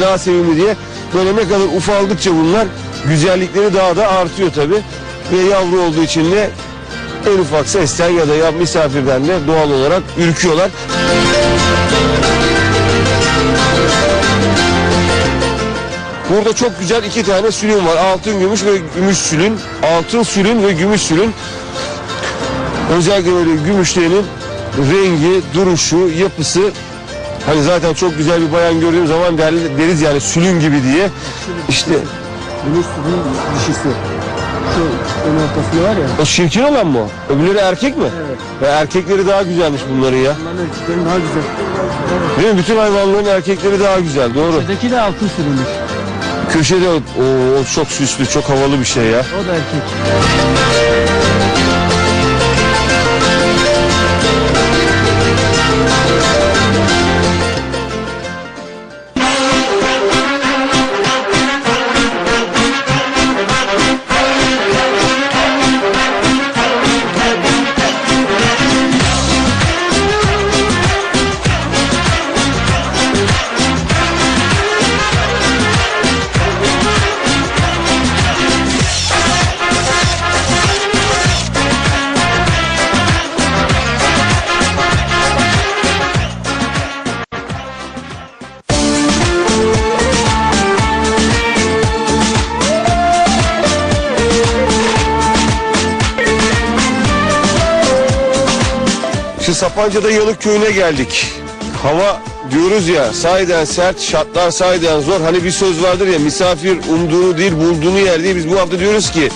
daha sevimli diye böyle ne kadar ufaldıkça bunlar güzellikleri daha da artıyor tabi. Ve yavru olduğu için de en ufak sesten ya da ya misafirden de doğal olarak ürküyorlar. Burada çok güzel iki tane sülün var. Altın gümüş ve gümüş sülün. Altın sülün ve gümüş sülün. Özellikle böyle gümüşlerinin rengi, duruşu, yapısı Hani zaten çok güzel bir bayan gördüğüm zaman der- deriz yani sülün gibi diye. İşte Gümüş sülün dişisi. Şu ön ortasında var ya. o çirkin olan mı o? Öbürleri erkek mi? Evet. Ve erkekleri daha güzelmiş bunların ya. Bunların erkeklerin daha güzel. Değil mi? Bütün hayvanların erkekleri daha güzel. Doğru. Öteki de altın sürülmüş. Köşede o, o çok süslü, çok havalı bir şey ya. O da erkek. Sapanca'da Yanık Köyü'ne geldik. Hava diyoruz ya sahiden sert, şartlar sahiden zor. Hani bir söz vardır ya misafir umduğunu değil bulduğunu yer diye biz bu hafta diyoruz ki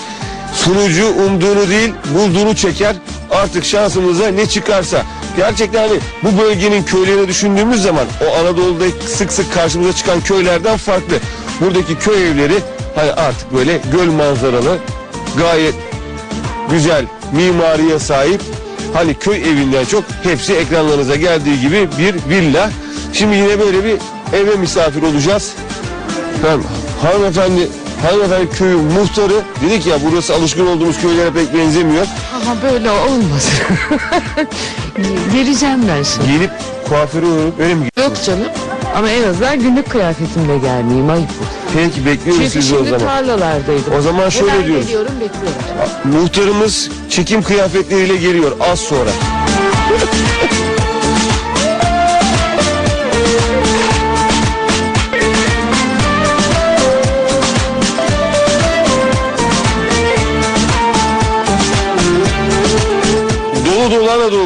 sunucu umduğunu değil bulduğunu çeker. Artık şansımıza ne çıkarsa. Gerçekten hani bu bölgenin köylerini düşündüğümüz zaman o Anadolu'da sık sık karşımıza çıkan köylerden farklı. Buradaki köy evleri hani artık böyle göl manzaralı gayet güzel mimariye sahip hani köy evinden çok hepsi ekranlarınıza geldiği gibi bir villa. Şimdi yine böyle bir eve misafir olacağız. Ben hanımefendi hanımefendi köyün muhtarı dedik ya burası alışkın olduğumuz köylere pek benzemiyor. Ama böyle olmaz. Geleceğim ben şimdi. Gelip kuaföre uğrayıp öyle mi? Yok canım. Ama en azından günlük kıyafetimle gelmeyeyim ayıp olur. Peki bekliyoruz Çünkü sizi o şimdi zaman. tarlalardaydım. O zaman şöyle Hemen diyoruz. geliyorum bekliyorum. Muhtarımız çekim kıyafetleriyle geliyor az sonra.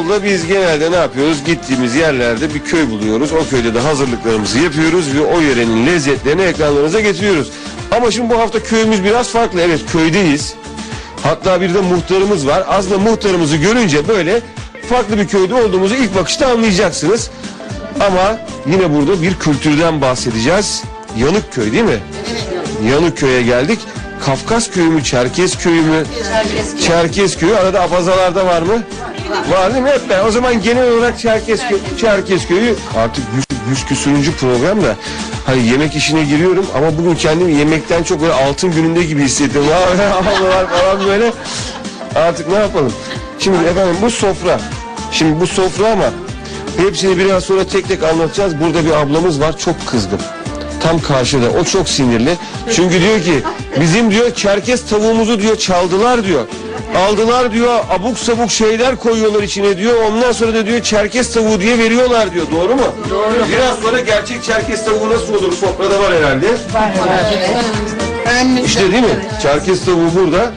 Anadolu'da biz genelde ne yapıyoruz? Gittiğimiz yerlerde bir köy buluyoruz. O köyde de hazırlıklarımızı yapıyoruz ve o yörenin lezzetlerini ekranlarınıza getiriyoruz. Ama şimdi bu hafta köyümüz biraz farklı. Evet köydeyiz. Hatta bir de muhtarımız var. Aslında muhtarımızı görünce böyle farklı bir köyde olduğumuzu ilk bakışta anlayacaksınız. Ama yine burada bir kültürden bahsedeceğiz. Yanık köy değil mi? Yanık köye geldik. Kafkas köyü mü, Çerkez köyü mü? Çerkez köyü. Arada abazalarda var mı? Var? Hep ben. O zaman genel olarak Çerkez, Çerkez köyü artık 100, 100 küsürüncü program da hani yemek işine giriyorum ama bugün kendimi yemekten çok böyle altın gününde gibi hissettim. Ablalar falan böyle. Artık ne yapalım? Şimdi efendim bu sofra. Şimdi bu sofra ama hepsini biraz sonra tek tek anlatacağız. Burada bir ablamız var çok kızgın. Tam karşıda. O çok sinirli. Çünkü diyor ki bizim diyor Çerkez tavuğumuzu diyor çaldılar diyor. Aldılar diyor abuk sabuk şeyler koyuyorlar içine diyor. Ondan sonra da diyor Çerkez tavuğu diye veriyorlar diyor. Doğru mu? Doğru. Biraz sonra gerçek Çerkez tavuğu nasıl olur? Sofrada var herhalde. İşte değil mi? Çerkez tavuğu burada.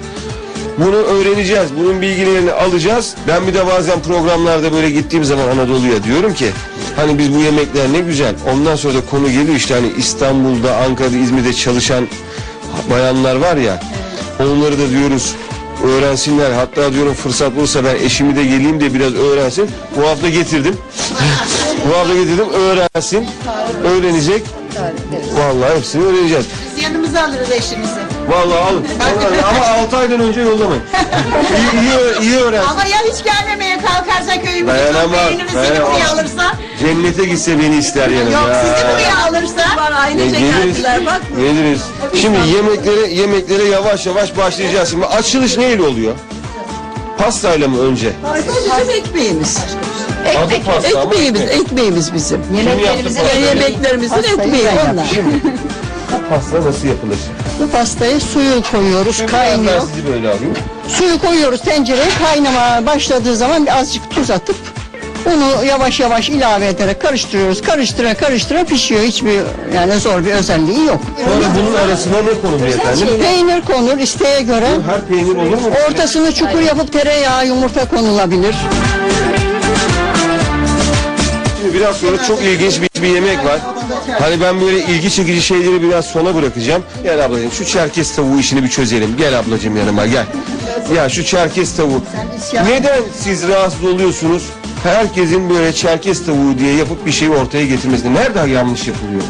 Bunu öğreneceğiz. Bunun bilgilerini alacağız. Ben bir de bazen programlarda böyle gittiğim zaman Anadolu'ya diyorum ki hani biz bu yemekler ne güzel. Ondan sonra da konu geliyor işte hani İstanbul'da, Ankara'da, İzmir'de çalışan bayanlar var ya. Onları da diyoruz öğrensinler. Hatta diyorum fırsat bulursa ben eşimi de geleyim de biraz öğrensin. Bu hafta getirdim. bu hafta getirdim öğrensin. Öğrenecek. Vallahi hepsini öğreneceğiz. Biz yanımıza alırız eşimizi. Vallahi alın. Ama 6 aydan önce yollamayın. İyi, iyi, iyi öğren. Ama ya hiç gelmemeye kalkarsa köyümüze Dayanamaz, çok beğeniriz seni dayanamaz. buraya alırsa. Cennete gitse beni ister yanında. Yok sizi buraya alırsa. Var aynı E, geliriz, geliriz. Şimdi yemeklere yemeklere yavaş yavaş başlayacağız. Şimdi açılış neyle oluyor? Pastayla mı önce? Bizim ekmeğimiz. Adı pasta ama Ekmeğimiz, ekmek. ekmeğimiz bizim. Yemeklerimizin Ve yemeklerimizin ekmeği onlar. Şimdi bu pasta nasıl yapılır? Bu pastayı suyu koyuyoruz, biraz kaynıyor. ben sizi böyle alayım. Suyu koyuyoruz tencereye kaynamaya başladığı zaman azıcık tuz atıp unu yavaş yavaş ilave ederek karıştırıyoruz. Karıştıra karıştıra pişiyor. Hiçbir yani zor bir özelliği yok. Sonra bunun arasına ne konulur efendim? Peynir konur isteğe göre. Her peynir olur mu? Ortasını çukur yapıp tereyağı, yumurta konulabilir. Şimdi biraz sonra çok ilginç bir, bir yemek var. Hani ben böyle ilgi çekici şeyleri biraz sona bırakacağım. Gel ablacığım şu çerkez tavuğu işini bir çözelim. Gel ablacığım yanıma gel. Ya şu çerkez tavuğu. Neden siz rahatsız oluyorsunuz? Herkesin böyle çerkez tavuğu diye yapıp bir şeyi ortaya getirmesine. Nerede yanlış yapılıyor?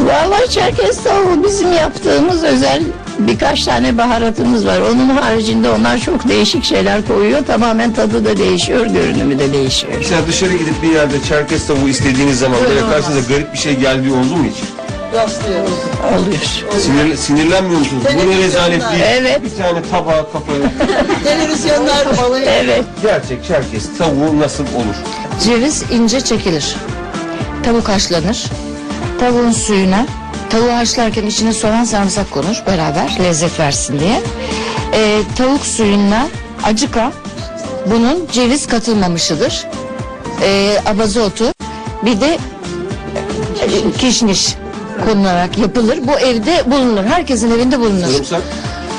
Vallahi Çerkez tavuğu bizim yaptığımız özel birkaç tane baharatımız var. Onun haricinde onlar çok değişik şeyler koyuyor. Tamamen tadı da değişiyor, görünümü de değişiyor. Mesela dışarı gidip bir yerde çerkez tavuğu istediğiniz zaman böyle karşınıza garip bir şey geldiği oldu mu hiç? Oluyor. Sinir, sinirlenmiyor musunuz? Bu ne rezalet değil. Evet. Bir tane tabağa kafayı. Televizyonlar balığı. Evet. Gerçek çerkez tavuğu nasıl olur? Ceviz ince çekilir. Tavuk haşlanır. Tavuğun suyuna, tavuğu haşlarken içine soğan sarımsak konur beraber lezzet versin diye. Ee, tavuk suyuna acıka, bunun ceviz katılmamışıdır. Ee, abaza otu, bir de e, kişniş konularak yapılır. Bu evde bulunur. Herkesin evinde bulunur. Sarımsak.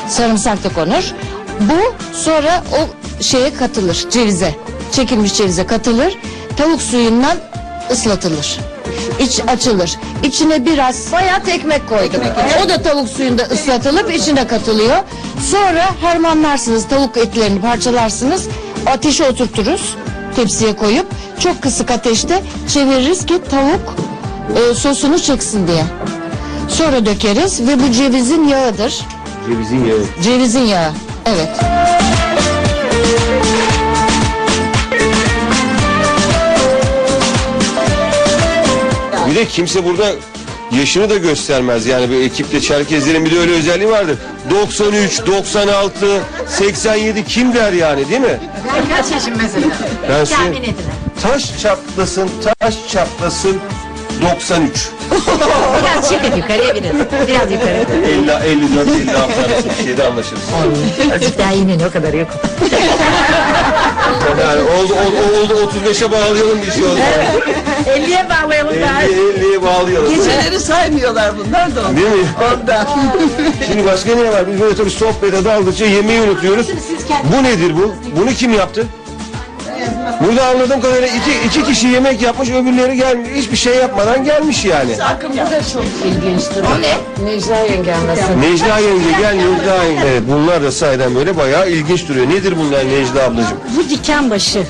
sarımsak da konur. Bu sonra o şeye katılır cevize. Çekilmiş cevize katılır. Tavuk suyundan ıslatılır. İç açılır. İçine biraz bayat ekmek koydum. O da tavuk suyunda ıslatılıp içine katılıyor. Sonra harmanlarsınız tavuk etlerini parçalarsınız. Ateşe oturturuz tepsiye koyup çok kısık ateşte çeviririz ki tavuk e, sosunu çeksin diye. Sonra dökeriz ve bu cevizin yağıdır. Cevizin yağı. Cevizin yağı. Evet. Bir de kimse burada yaşını da göstermez. Yani bu ekipte Çerkezlerin bir de öyle özelliği vardır. 93, 96, 87 kim der yani değil mi? Kaç yaşın mesela? Ben Tahmin edin. Taş çatlasın, taş çatlasın 93. Biraz çıkın yukarıya biraz. Biraz yukarı. 50, 54, 56 arası bir şeyde anlaşırız. Azıcık daha yine o kadar yok. Yani oldu, oldu, oldu 35'e bağlayalım bir şey oldu. 50'ye bağlayalım daha. 50, 50'ye bağlayalım. Geceleri saymıyorlar bunlar da. Değil mi? Ondan. Şimdi başka ne var? Biz böyle tabii sohbete daldıkça yemeği unutuyoruz. Bu nedir bu? Bunu kim yaptı? Burada anladığım kadarıyla iki, iki kişi yemek yapmış, öbürleri gelmiş. Hiçbir şey yapmadan gelmiş yani. O ne? Necla yenge anlasın. Necla yenge gel Necla yenge. Evet bunlar da sayeden böyle bayağı ilginç duruyor. Nedir bunlar Necla ablacığım? Bu diken başı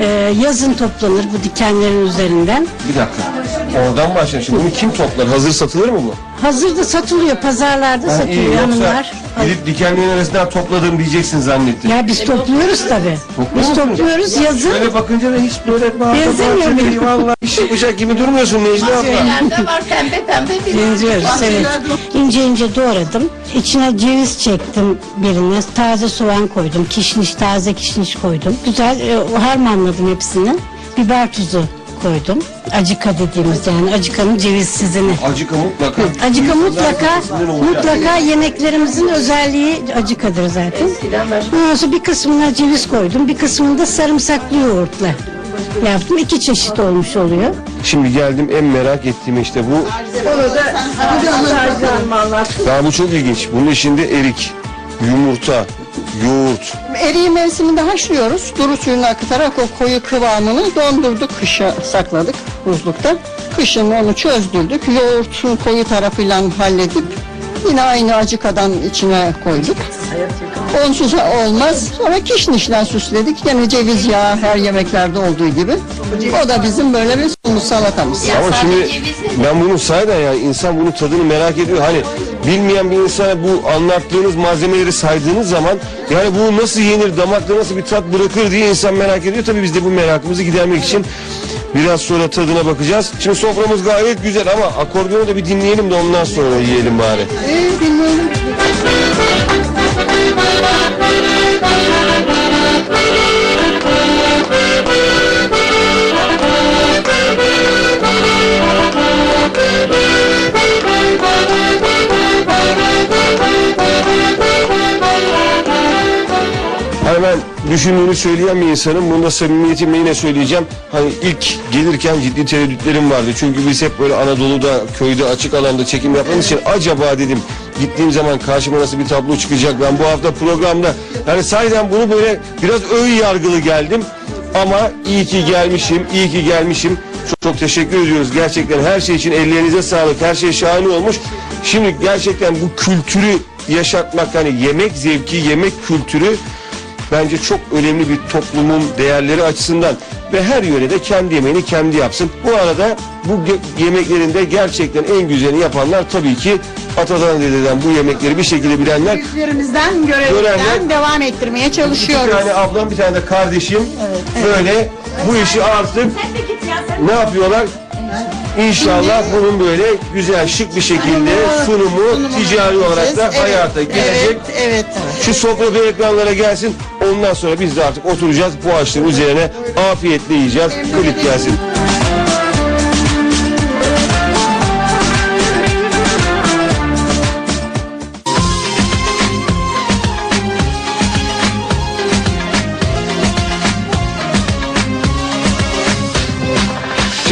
e, yazın toplanır bu dikenlerin üzerinden. Bir dakika. Oradan başlayalım. Şimdi bunu kim toplar? Hazır satılır mı bu? Hazır da satılıyor pazarlarda Ha, iyi, satıyor yoksa hanımlar. gidip dikenlerin arasından topladım diyeceksin zannettim. Ya biz topluyoruz tabii. Biz topluyoruz yazın. Böyle bakınca da hiç böyle Benzemiyor mu? Vallahi iş yapacak gibi durmuyorsun Necla abla. Şeylerde var pembe pembe bir Benziyoruz evet. İnce ince doğradım. İçine ceviz çektim birine. Taze soğan koydum. Kişniş, taze kişniş koydum. Güzel e, harmanladım hepsini. Biber tuzu koydum. Acıka dediğimiz yani acıkanın cevizsizini. Acıka mutlaka. Acıka mutlaka mutlaka yemeklerimizin özelliği acıkadır zaten. Ondan sonra bir kısmına ceviz koydum, bir kısmını da sarımsaklı yoğurtla yaptım. İki çeşit olmuş oluyor. Şimdi geldim en merak ettiğim işte bu. Daha bu çok ilginç. Bunun içinde erik, yumurta, yoğurt. Eriği mevsiminde haşlıyoruz. Duru suyunu akıtarak o koyu kıvamını dondurduk. Kışa sakladık buzlukta. Kışın onu çözdürdük. Yoğurtun koyu tarafıyla halledip yine aynı acıkadan içine koyduk. Onsuz olmaz. Sonra kişnişle süsledik. Yine ceviz yağı her yemeklerde olduğu gibi. O da bizim böyle bir sunmuş salatamız. Ama şimdi ben bunu sayeden yani insan bunun tadını merak ediyor. Hani bilmeyen bir insana bu anlattığınız malzemeleri saydığınız zaman yani bu nasıl yenir, damakta nasıl bir tat bırakır diye insan merak ediyor. Tabii biz de bu merakımızı gidermek için Biraz sonra tadına bakacağız. Şimdi soframız gayet güzel ama akordiyonu da bir dinleyelim de ondan sonra yiyelim bari. İyi dinleyelim. düşündüğünü söyleyen bir insanım. Bunda samimiyetimle yine söyleyeceğim. Hani ilk gelirken ciddi tereddütlerim vardı. Çünkü biz hep böyle Anadolu'da, köyde, açık alanda çekim yaptığımız için acaba dedim gittiğim zaman karşıma nasıl bir tablo çıkacak. Ben bu hafta programda yani sahiden bunu böyle biraz ön yargılı geldim. Ama iyi ki gelmişim, iyi ki gelmişim. Çok, çok teşekkür ediyoruz gerçekten her şey için ellerinize sağlık. Her şey şahane olmuş. Şimdi gerçekten bu kültürü yaşatmak hani yemek zevki, yemek kültürü bence çok önemli bir toplumun değerleri açısından ve her yörede kendi yemeğini kendi yapsın. Bu arada bu yemeklerinde gerçekten en güzelini yapanlar tabii ki atadan dededen bu yemekleri bir şekilde bilenler. Büyüklerimizden, Görenler- devam ettirmeye Bir çalışıyoruz. tane ablam bir tane de kardeşim böyle bu işi artık ne yapıyorlar? İnşallah bunun böyle güzel şık bir şekilde sunumu ticari olarak da Evet, hayata gelecek. Evet, evet. Şu sofra bir ekranlara gelsin. Ondan sonra biz de artık oturacağız bu açlığın üzerine afiyetle yiyeceğiz. Klip gelsin.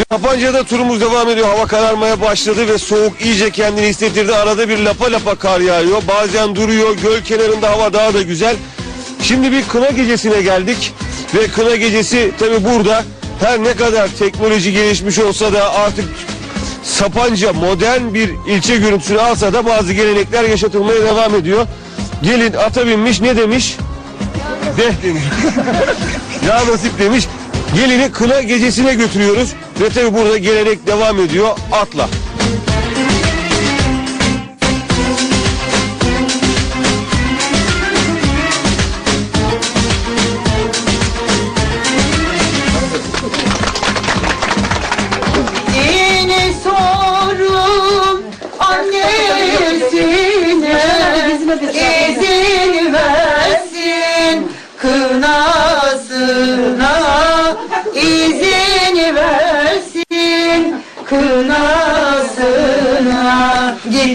Kapanca'da turumuz devam ediyor. Hava kararmaya başladı ve soğuk iyice kendini hissettirdi. Arada bir lapa lapa kar yağıyor. Bazen duruyor. Göl kenarında hava daha da güzel. Şimdi bir kına gecesine geldik. Ve kına gecesi tabi burada her ne kadar teknoloji gelişmiş olsa da artık Sapanca modern bir ilçe görüntüsünü alsa da bazı gelenekler yaşatılmaya devam ediyor. Gelin ata binmiş ne demiş? Deh demiş. ya nasip demiş. Gelini kına gecesine götürüyoruz. Ve tabi burada gelenek devam ediyor atla.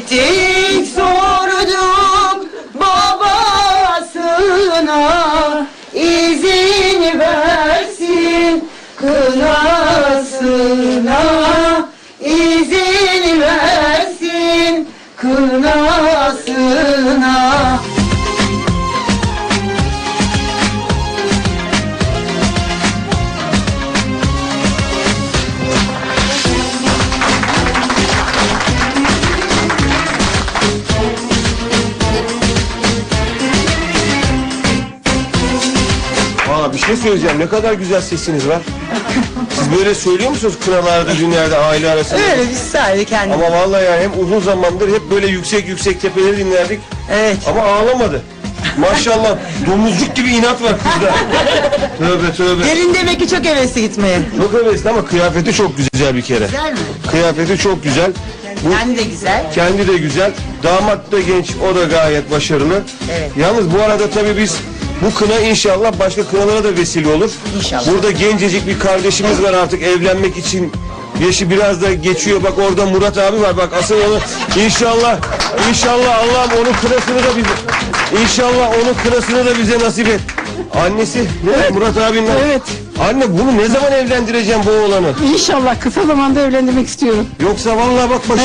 Bitti. Aa bir şey söyleyeceğim. Ne kadar güzel sesiniz var. Siz böyle söylüyor musunuz kınalarda, düğünlerde, aile arasında? Öyle biz sadece kendi. Ama vallahi yani hem uzun zamandır hep böyle yüksek yüksek tepeleri dinlerdik. Evet. Ama ağlamadı. Maşallah domuzcuk gibi inat var kızda. tövbe tövbe. Gelin demek ki çok hevesli gitmeye. Çok hevesli ama kıyafeti çok güzel bir kere. Güzel mi? Kıyafeti çok güzel. Bu Kendi de güzel. kendi de güzel. Damat da genç, o da gayet başarılı. Evet. Yalnız bu arada tabii biz bu kına inşallah başka kınalara da vesile olur. İnşallah. Burada gencecik bir kardeşimiz var artık evlenmek için. Yaşı biraz da geçiyor. Bak orada Murat abi var. Bak asıl onu inşallah inşallah Allah'ım onun kınasını da bize inşallah onun kınasını da bize nasip et. Annesi ne Murat abinin. Evet. Anne bunu ne zaman evlendireceğim bu oğlanı? İnşallah kısa zamanda evlendirmek istiyorum. Yoksa vallahi bak başı